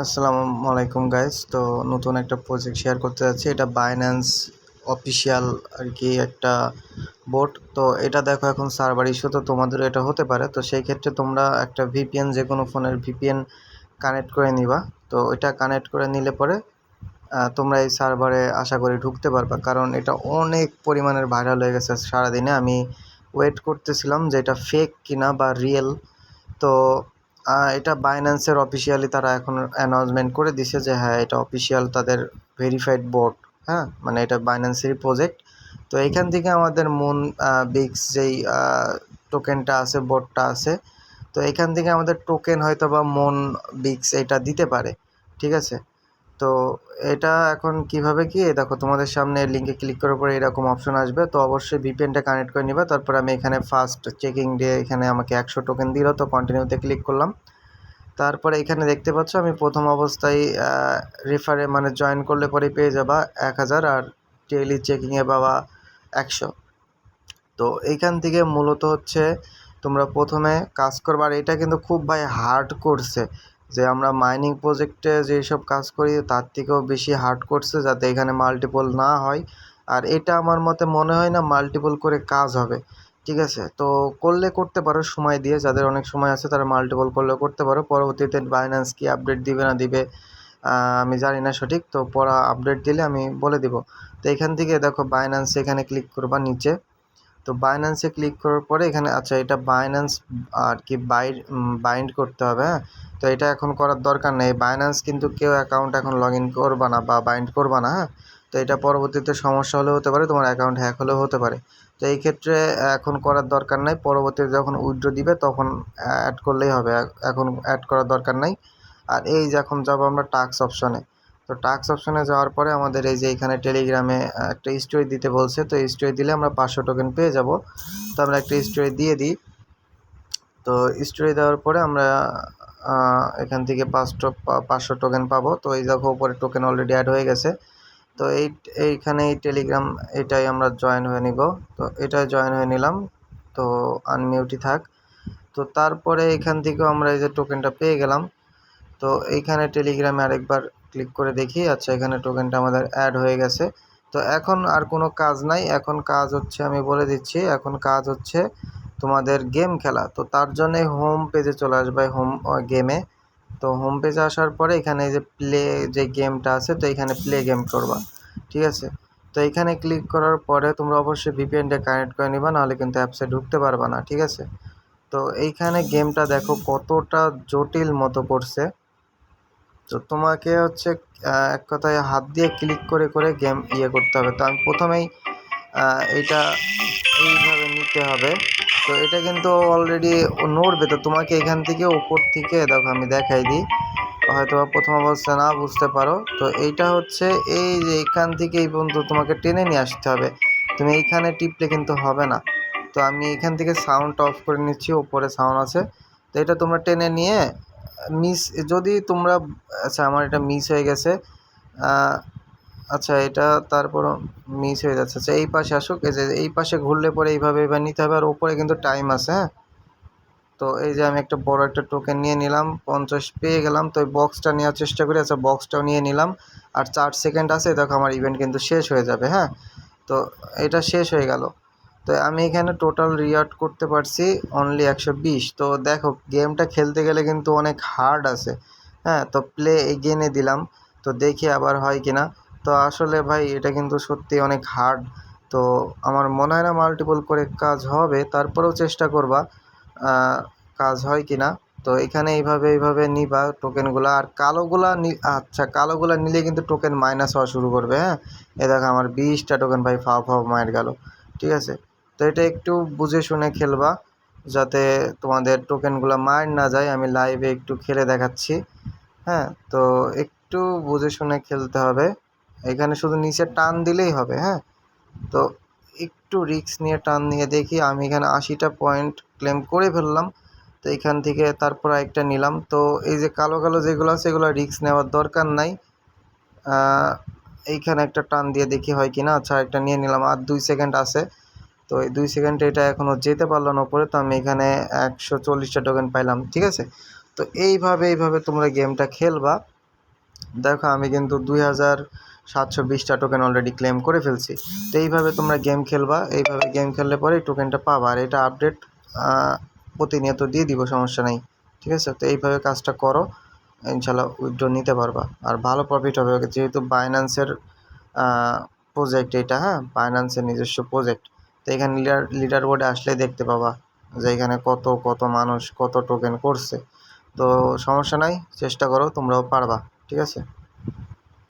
আসসালামু আলাইকুম গাইস তো নতুন একটা প্রজেক্ট শেয়ার করতে যাচ্ছি। এটা বাইন্যান্স অফিসিয়াল আর কি একটা বোর্ড তো এটা দেখো এখন সার্ভার ইস্যু তো তোমাদেরও এটা হতে পারে। তো সেই ক্ষেত্রে তোমরা একটা ভিপিএন যে কোনো ফোনের ভিপিএন কানেক্ট করে নিবা। তো এটা কানেক্ট করে নিলে পরে তোমরা এই সার্ভারে আশা করি ঢুকতে পারবা। কারণ এটা অনেক পরিমাণের ভাইরাল হয়ে গেছে সারাদিনে। আমি ওয়েট করতেছিলাম যে এটা ফেক কিনা বা রিয়েল তো এটা বাইন্যান্সের অফিসিয়ালি তারা এখন অ্যানাউন্সমেন্ট করে দিছে যে হ্যাঁ এটা অফিসিয়াল তাদের ভেরিফাইড বোর্ড হ্যাঁ? মানে এটা বাইন্যান্সেরই প্রজেক্ট তো এইখান থেকে আমাদের মুন বিক্স যেই টোকেনটা আছে বোর্ডটা আছে, তো এখান থেকে আমাদের টোকেন হয়তো বা মন বিক্স এটা দিতে পারে, ঠিক আছে? তো এটা এখন কীভাবে কি? দেখো, তোমাদের সামনে লিঙ্কে ক্লিক করার পরে এরকম অপশন আসবে। তো অবশ্যই ভিপিএনটা কানেক্ট করে নিবে। তারপর আমি এখানে ফার্স্ট চেকিং ডে এখানে আমাকে একশো টোকেন দিল। তো কন্টিনিউতে ক্লিক করলাম। তারপরে এখানে দেখতে পাচ্ছ, আমি প্রথম অবস্থায় রেফারে মানে জয়েন করলে পরে পেয়ে যাবা এক হাজার আর ডেইলি চেকিংয়ে পাবা একশো। তো এইখান থেকে মূলত হচ্ছে তোমরা প্রথমে কাজ করবা। আর এটা কিন্তু খুব ভাই হার্ড করছে যে আমরা মাইনিং প্রজেক্টে যেসব কাজ করি, তার থেকেও বেশি হার্ড করছে যাতে এখানে মাল্টিপল না হয়। আর এটা আমার মতে মনে হয় না মাল্টিপল করে কাজ হবে, ঠিক আছে? তো করলে করতে পারো, সময় দিয়ে। যাদের অনেক সময় আছে, তারা মাল্টিপল করলে করতে পারো। পরবর্তীতে বাইন্যান্স কি আপডেট দিবে না দিবে আমি জানি না সঠিক। তো পড়া আপডেট দিলে আমি বলে দিব। তো এখান থেকে দেখো বাইন্যান্স এখানে ক্লিক করবা নিচে। তো বাইন্যান্সে ক্লিক করার পরে এখানে আচ্ছা এটা বাইন্যান্স আর কি বাই বাইন্ড করতে হবে হ্যাঁ? তো এটা এখন করার দরকার নেই। বাইন্যান্স কিন্তু কেউ অ্যাকাউন্ট এখন লগ ইন করবা না বা বাইন্ড করবা না হ্যাঁ? তো এটা পরবর্তীতে সমস্যা হলেও হতে পারে, তোমার অ্যাকাউন্ট হ্যাক হলেও হতে পারে। তো এই ক্ষেত্রে এখন করার দরকার নাই। পরবর্তীতে যখন উইড্রো দিবে, তখন অ্যাড করলেই হবে। এখন অ্যাড করার দরকার নাই। আর এই যে এখন যাব আমরা টাক্স অপশনে তো টাক্স অপশনে যাওয়ার পরে আমাদের এই যে এখানে টেলিগ্রামে একটা স্টোরি দিতে বলছে। তো স্টোরি দিলে আমরা পাঁচশো টোকেন পেয়ে যাব। তো আমরা একটা স্টোরি দিয়ে দিই। তো স্টোরি দেওয়ার পরে আমরা এখান থেকে পাঁচশো পাঁচশো টোকেন পাবো। তো এই দেখো উপরে টোকেন অলরেডি অ্যাড হয়ে গেছে। তো এই, এইখানে এই টেলিগ্রাম এটাই আমরা জয়েন হয়ে নিব। তো এটা জয়েন হয়ে নিলাম। তো আনমিউটি থাক। তো তারপরে এখান থেকেও আমরা এই যে টোকেনটা পেয়ে গেলাম। তো এইখানে টেলিগ্রামে আরেকবার ক্লিক করে দেখি আচ্ছা এখানে টোকেনটা আমাদের অ্যাড হয়ে গেছে। তো এখন আর কোনো কাজ নাই, এখন কাজ হচ্ছে আমি বলে দিচ্ছি, এখন কাজ হচ্ছে তোমাদের গেম খেলা। তো তার জন্যে হোম পেজে চলে আসবে হোম গেমে তো হোম পেজে আসার পরে এখানে যে প্লে যে গেমটা আছে, তো এখানে প্লে গেম করবা। ঠিক আছে? তো এখানে ক্লিক করার পরে তোমরা অবশ্যই ভিপিএনটা কানেক্ট করে নিবা, নাহলে কিন্তু অ্যাপসে ঢুকতে পারবা না, ঠিক আছে? তো এইখানে গেমটা দেখো কতটা জটিল মতো করছে। তো তোমাকে হচ্ছে এক কথায় হাত দিয়ে ক্লিক করে করে গেম ইয়ে করতে হবে। তো আমি প্রথমেই এটা এইভাবে নিতে হবে। তো এটা কিন্তু অলরেডি নড়বে। তো তোমাকে এখান থেকে ওপর থেকে, দেখো আমি দেখাই দিই। হয়তো প্রথম অবস্থা না বুঝতে পারো। তো এইটা হচ্ছে, এই যে এখান থেকে এই পর্যন্ত তোমাকে টেনে নিয়ে আসতে হবে। তুমি এইখানে টিপলে কিন্তু হবে না। তো আমি এখান থেকে সাউন্ড অফ করে নিচ্ছি, ওপরে সাউন্ড আছে। তো এটা তোমরা টেনে নিয়ে মিস যদি তোমরা আচ্ছা আমার এটা মিস হয়ে গেছে আচ্ছা এটা তারপর মিস হয়ে যাচ্ছে। আচ্ছা এই পাশে আসুক, এই যে, এই পাশে ঘুরলে পরে এইভাবে এবার নিতে হবে, আর ওপরে কিন্তু টাইম আছে হ্যাঁ? তো এই যে, আমি একটা বড় একটা টোকেন নিয়ে নিলাম, পঞ্চাশ পেয়ে গেলাম, তো ওই বক্সটা নেওয়ার চেষ্টা করি আচ্ছা বক্সটাও নিয়ে নিলাম, আর চার সেকেন্ড আছে, দেখো, আমার ইভেন্ট কিন্তু শেষ হয়ে যাবে হ্যাঁ? তো এটা শেষ হয়ে গেল। তো আমি এখানে টোটাল রিয়ার্ড করতে পারছি অনলি একশো বিশ। তো দেখো গেমটা খেলতে গেলে কিন্তু অনেক হার্ড আছে। হ্যাঁ তো প্লে এগেনে দিলাম। তো দেখি আবার হয় কি না। তো আসলে ভাই, এটা কিন্তু সত্যি অনেক হার্ড তো আমার মনে হয় না মাল্টিপল করে কাজ হবে। তারপরেও চেষ্টা করবা কাজ হয় কি না। তো এখানে এইভাবে এইভাবে নিবা টোকেনগুলো আর কালোগুলা আচ্ছা কালোগুলা নিলে কিন্তু টোকেন মাইনাস হওয়া শুরু করবে হ্যাঁ? এ দেখো, আমার বিশটা টোকেন ভাই ফাও ফাও মায়ের গেল। ঠিক আছে? তো এটা একটু বুঝে শুনে খেলবা, যাতে তোমাদের টোকেনগুলো মার না যায়, আমি লাইভে একটু খেলে দেখাচ্ছি। হ্যাঁ তো একটু বুঝে শুনে খেলতে হবে। এখানে শুধু নিচে টান দিলেই হবে হ্যাঁ? তো একটু রিক্স নিয়ে টান নিয়ে দেখি, আমি এখানে আশিটা পয়েন্ট ক্লেম করে ফেললাম, তো এখান থেকে তারপর একটা নিলাম। তো এই যে কালো কালো যেগুলো আছে, এগুলো রিক্স নেওয়ার দরকার নাই। এইখানে একটা টান দিয়ে দেখি হয় কি না আচ্ছা একটা নিয়ে নিলাম, আর দুই সেকেন্ড আছে। তো এই দুই সেকেন্ডে এটা এখনও যেতে পারল না ওপরে তো আমি এখানে একশো চল্লিশটা টোকেন পাইলাম, ঠিক আছে? তো এইভাবে এইভাবে তোমরা গেমটা খেলবা। দেখো, আমি কিন্তু দুই হাজার সাতশো বিশটা টোকেন অলরেডি ক্লেম করে ফেলছি। তো এইভাবে তোমরা গেম খেলবা, এইভাবে গেম খেললে পরে টোকেনটা পাবা। আর এটা আপডেট প্রতিনিয়ত দিয়ে দিব, সমস্যা নেই, ঠিক আছে? তো এইভাবে কাজটা করো ইনশাল্লাহ উইথড্র নিতে পারবা। আর ভালো প্রফিট হবে, যেহেতু বাইন্যান্সের প্রজেক্ট এটা হ্যাঁ? বাইন্যান্সের নিজস্ব প্রজেক্ট তো এখানে লিডার লিডার বোর্ডে আসলে দেখতে পাবা যে এখানে কত কত মানুষ, কত টোকেন করছে। তো সমস্যা নাই, চেষ্টা করো, তোমরাও পারবা, ঠিক আছে?